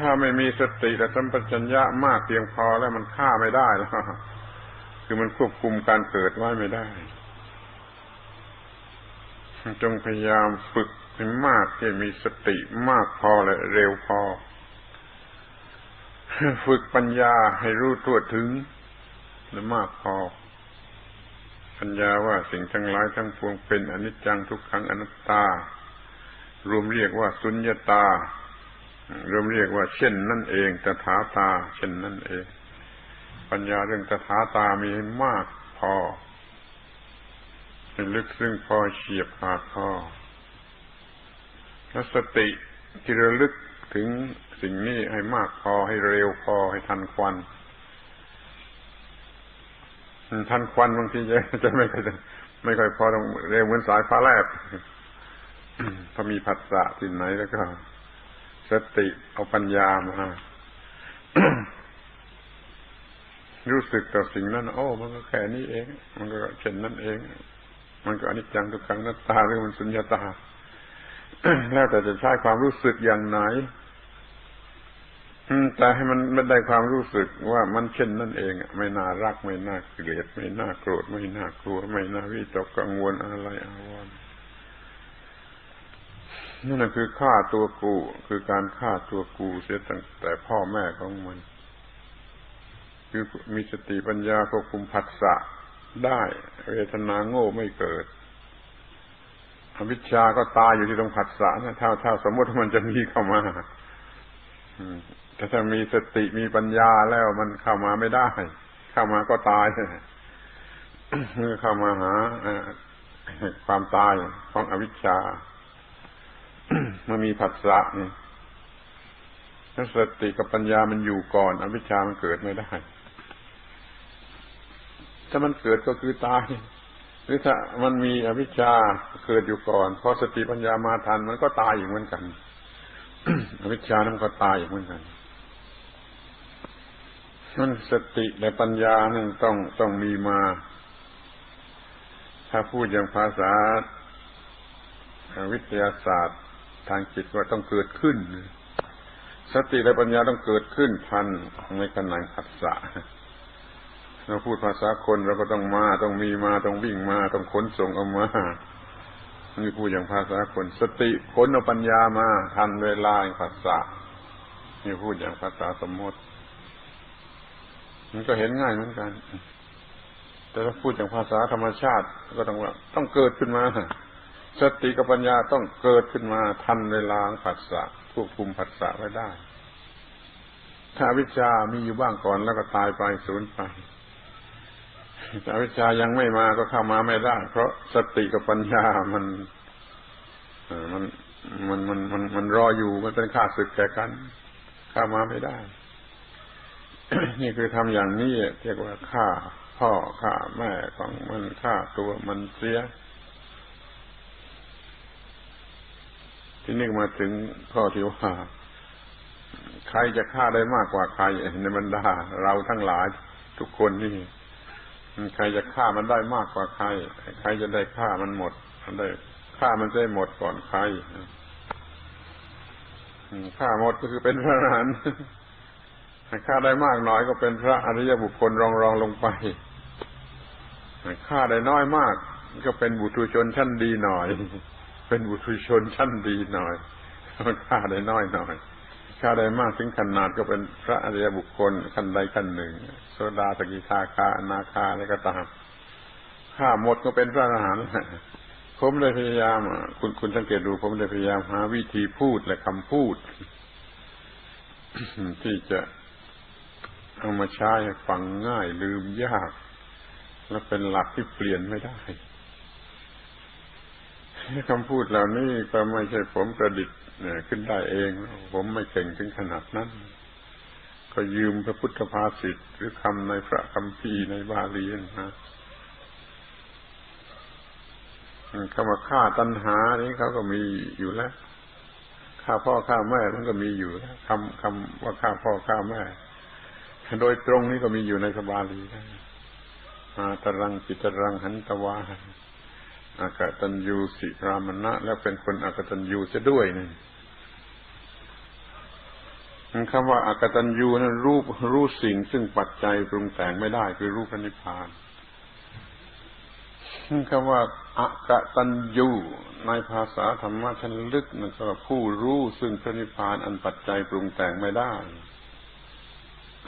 ถ้าไม่มีสติและสัมปชัญญะมากเพียงพอแล้วมันฆ่าไม่ได้แล้วคือมันควบคุมการเกิดไว้ไม่ได้ จงพยายามฝึกให้มากที่มีสติมากพอและเร็วพอ ฝึกปัญญาให้รู้ทั่วถึงและมากพอ ปัญญาว่าสิ่งทั้งหลายทั้งปวงเป็นอนิจจังทุกขังอนัตตา รวมเรียกว่าสุญญตา รวมเรียกว่า เช่นนั่นเองตถาตา เช่นนั่นเอง ปัญญาเรื่องตถาตามีให้มากพอให้ลึกซึ้งพอเฉียบขาดพอและสติที่ระลึกถึงสิ่งนี้ให้มากพอให้เร็วพอให้ทันควันทันควันบางทีจะจะไม่ค่อยไม่ค่อยพอต้องเร็วเหมือนสายฟ้าแลบพอมีผัสสะที่ไหนแล้วก็ สติเอาปัญญามารู้สึกต่อสิ่งนั้น โอ้ มันก็แค่นี้เอง มันก็เช่นนั้นเอง มันก็อนิจจังทุกขังนัตตาหรือมันสุญญตา แล้วแต่จะใช้ความรู้สึกอย่างไหนแต่ให้มันไม่ได้ความรู้สึกว่ามันเช่นนั่นเองไม่น่ารัก ไม่น่าเกลียด ไม่น่าโกรธ ไม่น่ากลัว ไม่น่าวิตกกังวลอะไรอาวรณ์ นั่นคือฆ่าตัวกู คือการฆ่าตัวกูเสียตั้งแต่พ่อแม่ของมัน คือมีสติปัญญาควบคุมผัสสะได้ เวทนาโง่ไม่เกิดอวิชชาก็ตายอยู่ที่ตรงผัสสะนะถ้าถ้าสมมติมันจะมีเข้ามาแต่ถ้ามีสติมีปัญญาแล้วมันเข้ามาไม่ได้ เข้ามาก็ตายเมื่อเข้ามาหาความตายของอวิชชา มื่อมีผัสสะนี่ถ้าสติกับปัญญามันอยู่ก่อน อวิชชามันเกิดไม่ได้ ถ้ามันเกิดก็คือตาย หรือถ้ามันมีอวิชชาเกิดอยู่ก่อน พอสติปัญญามาทัน มันก็ตายอีกเหมือนกัน อวิชชานั้นก็ตายอีกเหมือนกันมันสติและปัญญานั่นต้องต้องมีมา ถ้าพูดอย่างภาษาวิทยาศาสตร์ ทางจิตว่าต้องเกิดขึ้น สติและปัญญาต้องเกิดขึ้นทันในขณะขัดสะเราพูดภาษาคนเราก็ต้องมาต้องมีมาต้องวิ่งมาต้องขนส่งออกมานี่พูดอย่างภาษาคน สติขนเอาปัญญามาทันเวลาขัดสะนี่พูดอย่างภาษาสมมติ มันก็เห็นง่ายเหมือนกัน แต่ถ้าพูดอย่างภาษาธรรมชาติ ก็ต้องว่า ต้องเกิดขึ้นมา สติกับปัญญาต้องเกิดขึ้นมาทันเวลาผัสสะควบคุมผัสสะไว้ได้ ถ้าวิชามีอยู่บ้างก่อนแล้วก็ตายไปสูญไปแต่วิชายังไม่มาก็เข้ามาไม่ได้ เพราะสติกับปัญญามันมันมันมันมันมันรออยู่มันเป็นข้าศึกแก่กันเข้ามาไม่ได้ นี่คือทำอย่างนี้เรียกว่าฆ่าพ่อฆ่าแม่ของมันฆ่าตัวมันเสีย ที่นี่มาถึงข้อที่ว่าใครจะฆ่าได้มากกว่าใครในบรรดา เราทั้งหลายทุกคนนี่ใครจะฆ่ามันได้มากกว่าใคร ใครจะได้ฆ่ามันหมดมันได้ฆ่ามันได้หมดก่อนใครฆ่าหมดก็คือเป็นพระอรหันต์ฆ่าได้มากน้อยก็เป็นพระอริยบุคคลรองรองลงไปฆ่าได้น้อยมาก ก็เป็นบุตรชนชั้นดีหน่อย เป็นบุตรชนชั้นดีหน่อยมันฆ่าได้น้อยหน่อยฆ่าได้มากถึงขนาดก็เป็นพระอริยบุคคลขั้นใดขั้นหนึ่งโซดาสกิทาคาอนาคาอะไรก็ตามฆ่าหมดก็เป็นพระอรหันต์ผมเลยพยายามคุณคุณสังเกตดูผมเลยพยายามหาวิธีพูดและคำพูด ที่จะเอามาใช้ฟังง่ายลืมยาก และเป็นหลักที่เปลี่ยนไม่ได้ คำพูดเหล่านี้ก็ไม่ใช่ผมประดิษฐ์ขึ้นได้เอง ผมไม่เก่งถึงขนาดนั้น ก็ยืมพระพุทธภาษิตหรือคำในพระคัมภีในบาลีนะคำว่าฆ่าตัณหา นี้เขาก็มีอยู่แล้วฆ่าพ่อฆ่าแม่มันก็มีอยู่แล้วคำคำว่าฆ่าพ่อฆ่าแม่โดยตรงนี้ก็มีอยู่ในสบาลีนะอาตรังปิตรังหันตวา อากตัญญูสิรามณะ แล้วเป็นคนอากตัญญูจะด้วยนี่คำว่าอากตัญญูนั้นรู้รู้สิ่งซึ่งปัจจัยปรุงแต่งไม่ได้คือรูปนิพพานคำว่าอากตัญญูในภาษาธรรมะชั้นลึกนั่นก็ผู้รู้ซึ่งพระนิพพานอันปัจจัยปรุงแต่งไม่ได้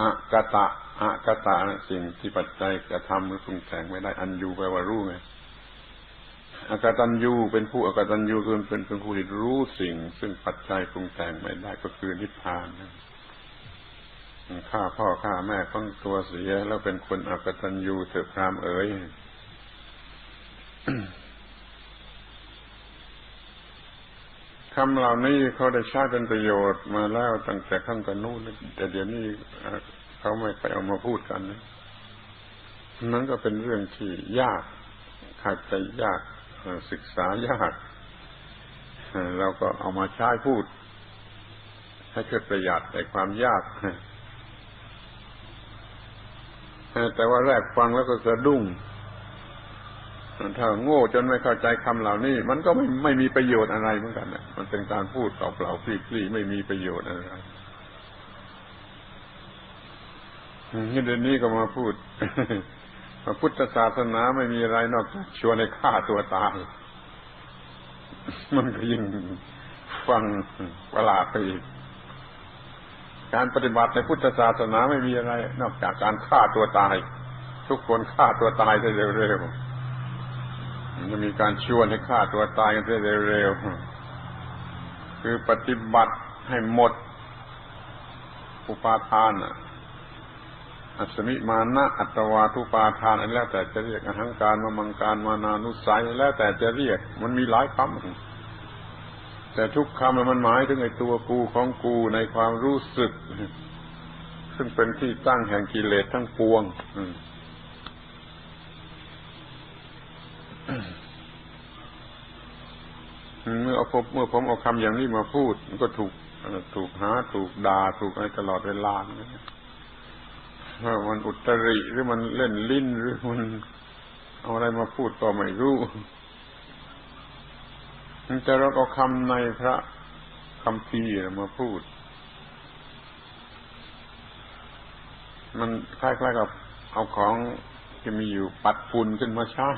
อากตะอากตะสิ่งที่ปัจจัยกระทำหรือปรุงแต่งไม่ได้ อันยูแปลว่ารู้ไง อากตัญญูเป็นผู้อากตัญญูคือเป็นเป็นผู้ที่รู้สิ่ง ซึ่งปัจจัยปรุงแต่งไม่ได้ก็คือนิพพานฆ่าพ่อฆ่าแม่ต้องตัวเสีย แล้วเป็นคนอากตัญญูเถอะพรามเอ๋ยคำเหล่านี้เขาได้ใช้เป็นประโยชน์มาแล้วตั้งแต่ขั้งกันนู้นแต่เดี๋ยวนี้เขาไม่ไปเอามาพูดกันนะนั้นก็เป็นเรื่องที่ยากขาดใจยาก ศึกษายากเราก็เอามาใช้พูด ให้เกิดประหยัดในความยากแต่ว่าแรกฟังแล้วก็สะดุ้งถ้าโง่จนไม่เข้าใจคำเหล่านี้ มันก็ไม่ไม่มีประโยชน์อะไรเหมือนกันนะมันเป็นการพูดเปล่าๆฟรีๆไม่มีประโยชน์อะไรนี่เดี๋ยวนี้ก็มาพูด พระพุทธศาสนาไม่มีอะไรนอกจากชวนให้ฆ่าตัวตาย มันก็ยิ่งฟังประหลาดไปอีก การปฏิบัติในพุทธศาสนาไม่มีอะไร นอกจากการฆ่าตัวตาย ทุกคนฆ่าตัวตายได้เร็วๆจะมีการชวนให้ฆ่าตัวตายกันได้เร็วๆคือปฏิบัติให้หมดอุปาทานอะ อัศมิมานะอัตวาทุปาทานอันแล้วแต่จะเรียกอหังการมามังการมานานุสัยแล้วแต่จะเรียก มันมีหลายคำแต่ทุกคำมันหมายถึงไอ้ตัวกูของกูในความรู้สึก ซึ่งเป็นที่ตั้งแห่งกิเลสทั้งปวงเมื่อเอาพบเมื่อผมเอาคำอย่างนี้มาพูด มันก็ถูกถูกหา ถูกด่าถูกอะไรตลอดเวลา ว่ามันอุตริหรือมันเล่นลิ้นหรือมันเอาอะไรมาพูดก็ไม่รู้แต่เราเอาคำในพระคำพีมาพูด มันคล้ายๆกับเอาของที่มีอยู่ปัดฝุ่นขึ้นมาใช้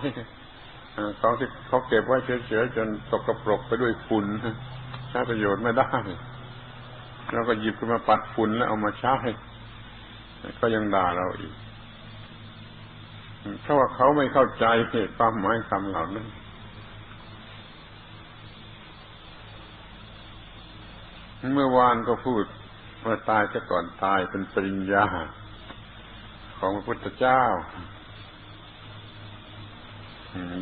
ของที่เขาเก็บไว้เฉยๆจนตกกระปรกไปด้วยฝุ่นใช้ประโยชน์ไม่ได้ แล้วก็หยิบขึ้นมาปัดฝุ่นแล้วเอามาใช้ ก็ยังด่าเราอีก เพราะว่าเขาไม่เข้าใจเหตุความหมายคำเหล่านั้นเมื่อวานก็พูดว่าตายจะก่อนตายเป็นปริญญา ของพระพุทธเจ้า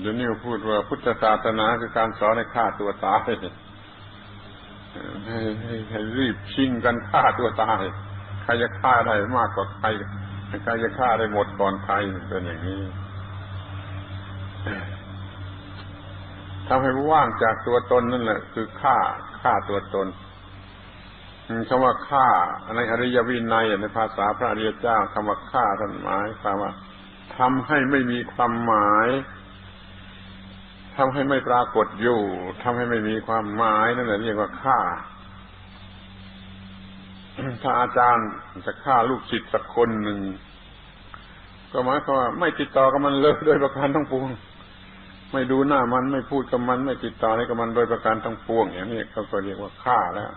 เดี๋ยวนี้พูดว่าพุทธศาสนาคือการสอนให้ฆ่าตัวตายให้รีบชิงกันฆ่าตัวตาย ใครจะฆ่าได้มากกว่าใครใครจะฆ่าได้หมดก่อนใครเป็นอย่างนี้ทำให้ว่างจากตัวตนนั่นแหละ คือฆ่าฆ่าตัวตนคำว่าฆ่าในอริยวินัยในภาษาพระอริยเจ้าคำว่าฆ่าท่านหมายความว่าทำให้ไม่มีความหมายทำให้ไม่ปรากฏอยู่ทำให้ไม่มีความหมายนั่นแหละเรียกว่าฆ่า ถ้าอาจารย์จะฆ่าลูกศิษย์สักคนหนึ่ง ก็หมายความว่าไม่ติดต่อกับมันเลยโดยประการทั้งปวง ไม่ดูหน้ามันไม่พูดกับมัน ไม่ติดต่ออะไรกับมันโดยประการทั้งปวงอย่างนี้เขาก็เรียกว่าฆ่าแล้ว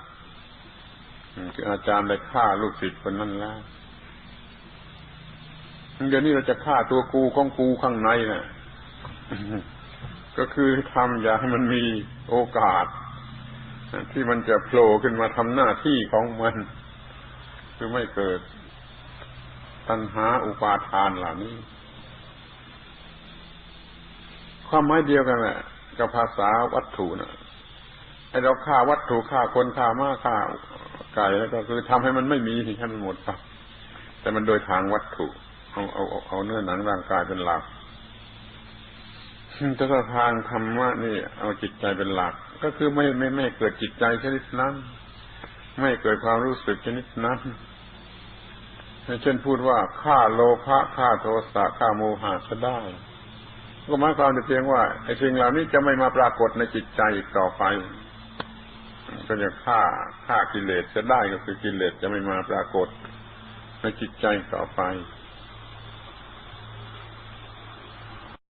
คืออาจารย์ได้ฆ่าลูกศิษย์คนนั้นแล้วเดี๋ยวนี้เราจะฆ่าตัวกูของกูข้างในนะ่ะ ก็คือทำอย่าให้มันมีโอกาส ที่มันจะโผล่ขึ้นมาทำหน้าที่ของมัน คือไม่เกิดตัณหาอุปาทานเหล่านี้ ความหมายเดียวกันแหละกับภาษาวัตถุนะไอเราฆ่าวัตถุฆ่าคนฆ่าม้าฆ่าไก่แล้วก็คือทำให้มันไม่มีให้มันหมดไปแต่มันโดยทางวัตถุ เอาเอาเอาเนื้อหนังร่างกายเป็นหลักแต่ทางธรรมะนี่ เอาจิตใจเป็นหลัก ก็คือไม่ไม่ไม่เกิดจิตใจชนิดนั้น ไม่เกิดความรู้สึกชนิดนั้นเช่นพูดว่าฆ่าโลภะฆ่าโทสะฆ่าโมหะจะได้ ก็หมายความแต่เพียงว่าไอ้สิ่งเหล่านี้จะไม่มาปรากฏในจิตใจอีกต่อไปก็จะฆ่าฆ่ากิเลสจะได้ก็คือกิเลสจะไม่มาปรากฏในจิตใจต่อไป